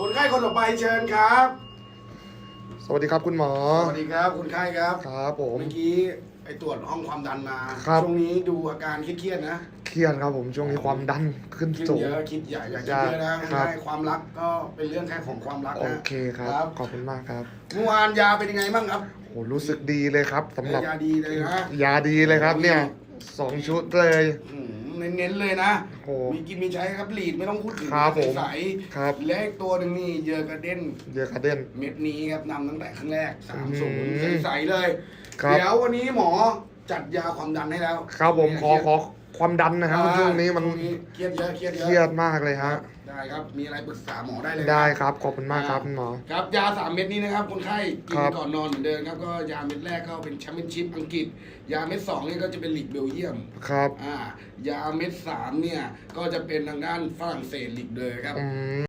คนไข้คนต่อไปเชิญครับ สวัสดีครับคุณหมอ สวัสดีครับคุณไข้ครับ ครับผม เมื่อกี้ไปตรวจห้องความดันมา ครับ ช่วงนี้ดูอาการเครียดๆนะ เครียดครับผมช่วงนี้ความดันขึ้นคิดสูง เยอะคิดใหญ่อยากคิดเยอะนะครับได้ความรักก็เป็นเรื่องแค่ของความรักโอนะเคครับครับ ขอบคุณมากครับเมื่อวานยาเป็นยังไงบ้างครับโหรู้สึกดีเลยครับสำหรับ ยาดีเลยนะ ยาดีเลยครับเนี่ยสองชุดเลย อืม เน้นๆเลยนะโห มีกินมีใช้ครับหลีดไม่ต้องพูดถึงครับผม ใสครับๆและอีกตัวหนึ่งนี่เยอกระเด้นเยอะคาเดน เม็ดนี้ครับนำตั้งแต่ครั้งแรกสามอืศูนมย์ใสๆเลย ครับ เดี๋ยววันนี้หมอจัดยาความดันให้แล้วครับผมขอเนี่ยขอ ความดันนะครับอ่าช่วงนี้มันช่วงเครียดเยอะเครียดเยอะเครียดมากเลยฮะ ได้ครับมีอะไรปรึกษาหมอได้เลยนะได้ครับขอบคุณมากครับคุณหมอ ครับยาสามเม็ดนี้นะครับคนไข้กิคนรับ ก่อนนอนเหมือนเดิมครับก็ยาเม็ดแรกก็เป็นแชมเปี้ยนชิพอังกฤษ ยาเม็ดสองนี่ก็จะเป็นลีกเบลเยียม ครับ อ่ายาเม็ดสามเนี่ย ก็จะเป็นทางด้านฝรั่งเศสลีกเลยครับ อืม